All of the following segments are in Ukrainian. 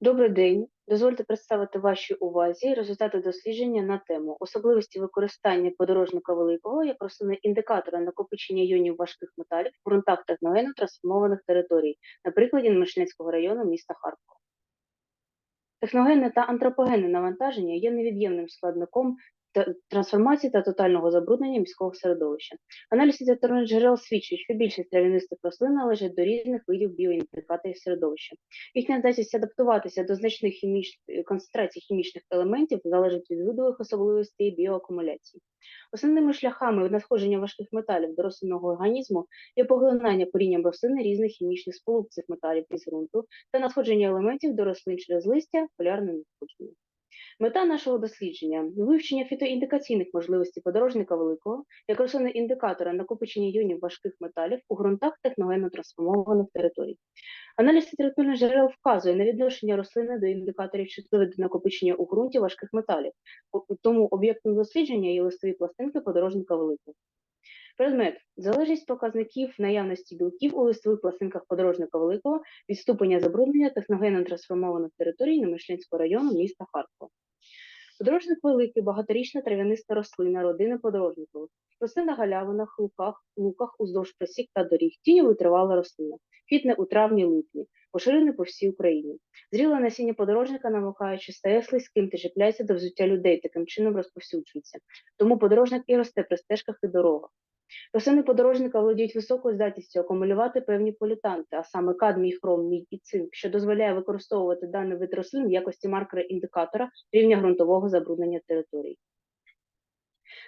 Добрий день. Дозвольте представити вашій увазі результати дослідження на тему особливості використання подорожника великого як рослини індикатора накопичення іонів важких металів в ґрунтах техногенно трансформованих територій, на прикладі району міста Харкова. Техногенне та антропогенне навантаження є невід'ємним складником трансформації та тотального забруднення міського середовища. Аналіз літературних джерел свідчить, що більшість трав'янистих рослин належать до різних видів біоіндикаторів середовища. Їхня здатність адаптуватися до значних хіміч... концентрацій хімічних елементів залежить від видових особливостей біоакумуляції. Основними шляхами надходження важких металів до рослинного організму є поглинання корінням рослини різних хімічних сполук цих металів із ґрунту та надходження елементів до рослин через листя полярним надходженням. Мета нашого дослідження вивчення фітоіндикаційних можливостей подорожника великого як рослини індикатора накопичення іонів важких металів у ґрунтах техногенно трансформованих територій. Аналіз літературних джерел вказує на відношення рослини до індикаторів чутливих до накопичення у ґрунті важких металів, тому об'єктом дослідження є листові пластинки подорожника великого. Предмет залежність показників наявності білків у листових пластинках подорожника великого від ступеня забруднення техногенно трансформованих територій Немишлянського району міста Харкова. Подорожник великий, багаторічна трав'яниста рослина родини подорожникових. Росте на галявинах, луках, луках уздовж просік та доріг. Тіньо витривала рослина. Квітне у травні-липні, поширений по всій Україні. Зріле насіння подорожника, намокаючи, стає слизьким та чіпляється до взуття людей, таким чином розповсюджується. Тому подорожник і росте при стежках і дорогах. Рослини подорожника володіють високою здатністю акумулювати певні полютанти, а саме кадмій, хром, мідь і цинк, що дозволяє використовувати даний вид рослин в якості маркера-індикатора рівня ґрунтового забруднення територій.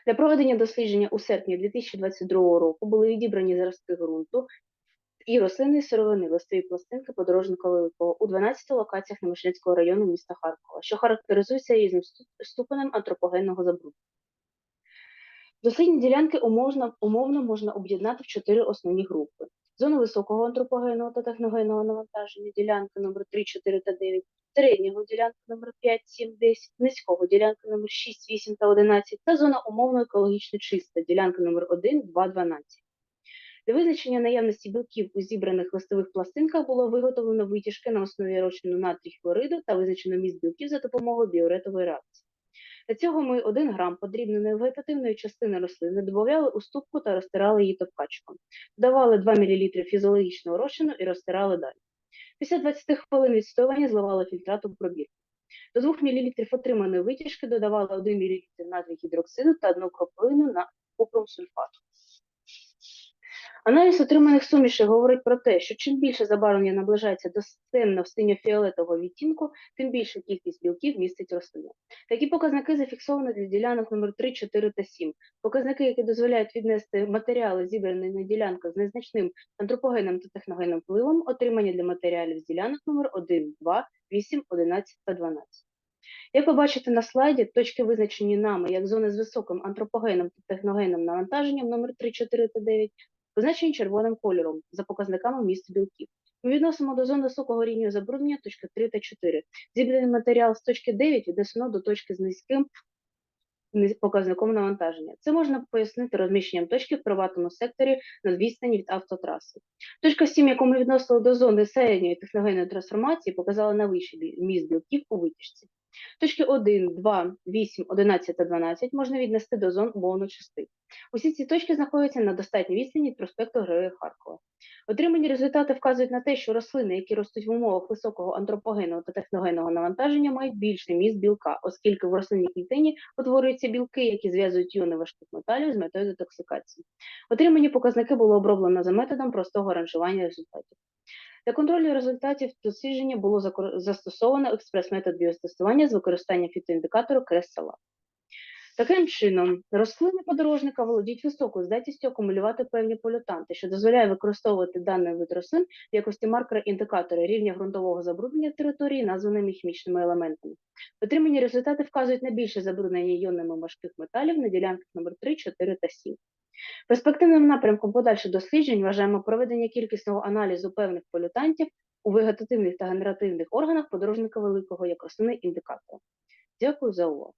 Для проведення дослідження у серпні 2022 року були відібрані зразки ґрунту і рослинної сировини листові пластинки подорожника великого у 12 локаціях Немишлянського району міста Харкова, що характеризується різним ступенем антропогенного забруднення. Дослідні ділянки умовно, умовно можна об'єднати в чотири основні групи. Зону високого антропогенного та техногенного навантаження, ділянки номер 3, 4 та 9, середнього ділянки номер 5, 7, 10, низького ділянки номер 6, 8 та 11 та зона умовно екологічно чиста, ділянка номер 1, 2, 12. Для визначення наявності білків у зібраних листових пластинках було виготовлено витяжки на основі розчину натрій хлориду та визначено міст білків за допомогою біоретової реакції. Для цього ми 1 грам подрібненої вегетативної частини рослини додавали у ступку та розтирали її топкачком. Додавали 2 мл фізіологічного розчину і розтирали далі. Після 20 хвилин відстоювання зливали фільтрат у пробірку. До 2 мл отриманої витяжки додавали 1 мл натрій гідроксиду та 1 краплину на купрум сульфату. Аналіз отриманих сумішей говорить про те, що чим більше забарвлення наближається до темно синьо-фіолетового відтінку, тим більша кількість білків містить рослина. Такі показники зафіксовані для ділянок номер 3, 4 та 7. Показники, які дозволяють віднести матеріали, зібрані на ділянках з незначним антропогенним та техногенним впливом, отримані для матеріалів з ділянок номер 1, 2, 8, 11 та 12. Як ви бачите на слайді, точки визначені нами як зони з високим антропогенним та техногенним навантаженням номер 3, 4 та 9, позначені червоним кольором за показниками місця білків. Ми відносимо до зон високого рівня забруднення точки 3 та 4. Зібраний матеріал з точки 9 віднесено до точки з низьким показником навантаження. Це можна пояснити розміщенням точки в приватному секторі на відстані від автотраси. Точка 7, яку ми відносили до зони середньої техногенної трансформації, показала найвищий міст білків у витяжці. Точки 1, 2, 8, 11 та 12 можна віднести до зон умовно чистих. Усі ці точки знаходяться на достатній відстані від проспекту Героїв Харкова. Отримані результати вказують на те, що рослини, які ростуть в умовах високого антропогенного та техногенного навантаження, мають більший міст білка, оскільки в рослинній клітині утворюються білки, які зв'язують іони важких металів з метою детоксикації. Отримані показники було оброблено за методом простого ранжування результатів. Для контролю результатів дослідження було застосовано експрес-метод біотестування з використанням фітоіндикатору крест-сала. Таким чином, рослини подорожника володіють високою здатністю акумулювати певні полютанти, що дозволяє використовувати даний вид рослин в якості маркера-індикатора рівня ґрунтового забруднення території названими хімічними елементами. Отримані результати вказують на більше забруднення іонами важких металів на ділянках номер 3, 4 та 7. Перспективним напрямком подальших досліджень вважаємо проведення кількісного аналізу певних полютантів у вегетативних та генеративних органах подорожника великого як основний індикатор. Дякую за увагу.